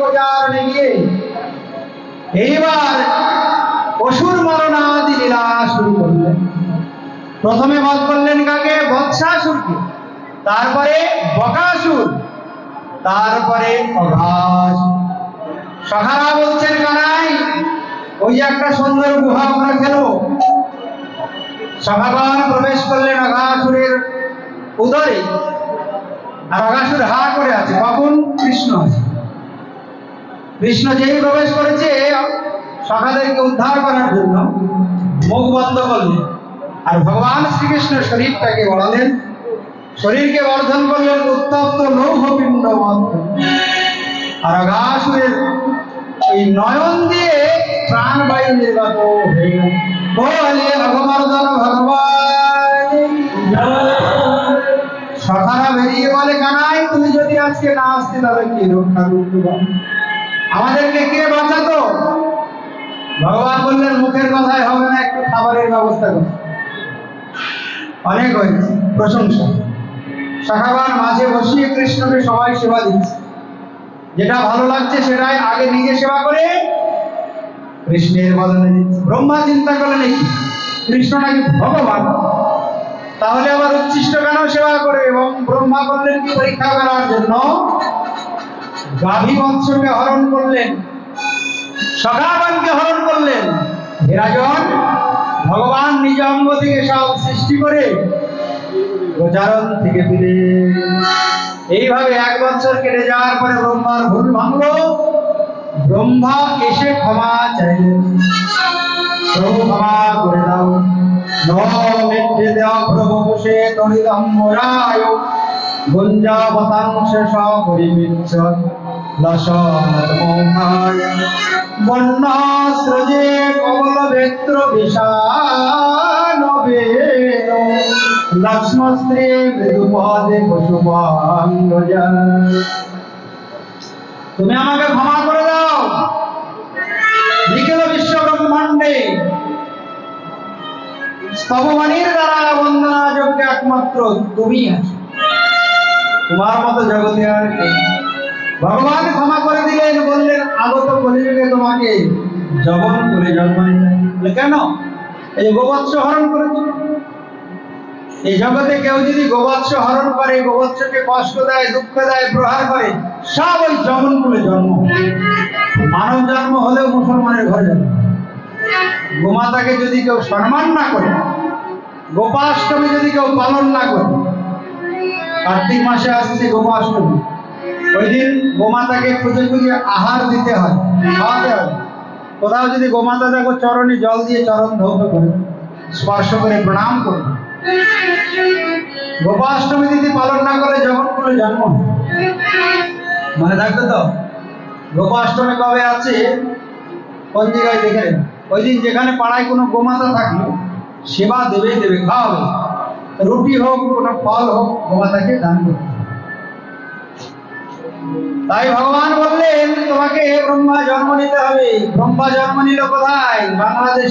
গোচারণে গিয়ে এইবার অসুর মরণাদি লীলা শুরু করলেন। প্রথমে বধ করলেন কাকে? বৎসাসুরকে। তারপরে বকাসুর, তারপরে অঘাস সখারা বলছেন, কানাই, ওই একটা সুন্দর গুহা আমরা খেলব সভাগণ প্রবেশ করলেন অঘাসুরের উদরে। আর অঘাসুর হা করে আছে, কখন? কৃষ্ণ আছে। কৃষ্ণ যেই প্রবেশ করেছে সখাদেরকে উদ্ধার করার জন্য মুখ বন্ধ করলেন। আর ভগবান শ্রীকৃষ্ণ শরীরটাকে বড়ালেন শরীরকে বর্ধন করলেন উত্তপ্ত লৌহ পিণ্ড আর অঘাসুরের এই নয়ন দিয়ে প্রাণবায়ু নির্গত হয়ে গেল। ভগবান, সখারা বেরিয়ে বলে, কানাই, তুমি যদি আজকে না আসতে তাহলে কি রক্ষা করতে পারো? আমাদেরকে কে বাঁচাতো? ভগবান বললেন, মুখের কথায় হবে না, একটু খাবারের ব্যবস্থা করো। অনেক হয়েছে, প্রশংসা। শাখাবান মাঝে বসিয়ে কৃষ্ণকে সবাই সেবা দিচ্ছে। যেটা ভালো লাগছে সেটাই আগে নিজে সেবা করে কৃষ্ণের বদলে দিচ্ছে। ব্রহ্মা চিন্তা করলেন, এই কি? কৃষ্ণ নাকি ভগবান? তাহলে আবার উচ্ছিষ্ট কেন সেবা করে? এবং ব্রহ্মা করলেন কি পরীক্ষা করার জন্য? গাভী বৎসকে হরণ করলেন সখাবানকে হরণ করলেন। হেরাজন ভগবান নিজ অঙ্গ থেকে সব সৃষ্টি করে গোচারণ থেকে ফিরে। এইভাবে এক বছর কেটে যাওয়ার পরে ব্রহ্মার ভুল ভাঙলো। ব্রহ্মা এসে ক্ষমা চাইলেন। প্রভু ক্ষমা করে দাও। ন দেওয়া প্রভু বসে তরিদম্বরায়। গুঞ্জাবতাংশ সপরিমিচ্ছ মৃদুপদে তুমি আমাকে ক্ষমা করে দাও। নিখিল বিশ্ব ব্রহ্মাণ্ডে স্তববাণীর দ্বারা বন্দনা যোগ্য একমাত্র তুমি আছো। তোমার মতো জগতে আর নেই। ভগবান ক্ষমা করে দিলেন, বললেন, আগত কলিযুগে তোমাকে জবন করে জন্ম নিতে কেন? এই গোবৎস হরণ করেছে এই জগতে কেউ যদি গোবৎস হরণ করে, গোবৎসকে কষ্ট দেয়, দুঃখ দেয়, প্রহার করে, সব ওই জমন করে জন্ম মানব জন্ম হলেও মুসলমানের ঘরে জন্ম গোমাতাকে যদি কেউ সম্মান না করে, গোপাষ্টমী যদি কেউ পালন না করে, কার্তিক মাসে আসছে গোপাষ্টমী। ওই দিন গোমাতাকে খুঁজে খুঁজে আহার দিতে হয়, খাওয়াতে হয়। কোথাও যদি গোমাতা দেখো চরণে জল দিয়ে চরণ ধৌত করে, স্পর্শ করে প্রণাম করে গোপাষ্টমী যদি পালন না করে যখন কোনো জন্ম মনে থাকবে তো? গোপাষ্টমী কবে আছে? কোন জায়গায় দেখে ওই দিন যেখানে পাড়ায় কোনো গোমাতা থাকল, সেবা দেবেই দেবে, খাওয়াবে। রুটি হোক, কোনো ফল হোক, গোমাতাকে দান করতে হবে। তাই ভগবান বললেন তোমাকে ব্রহ্মা জন্ম নিতে হবে। ব্রহ্মা জন্ম নিল কোথায়? বাংলাদেশ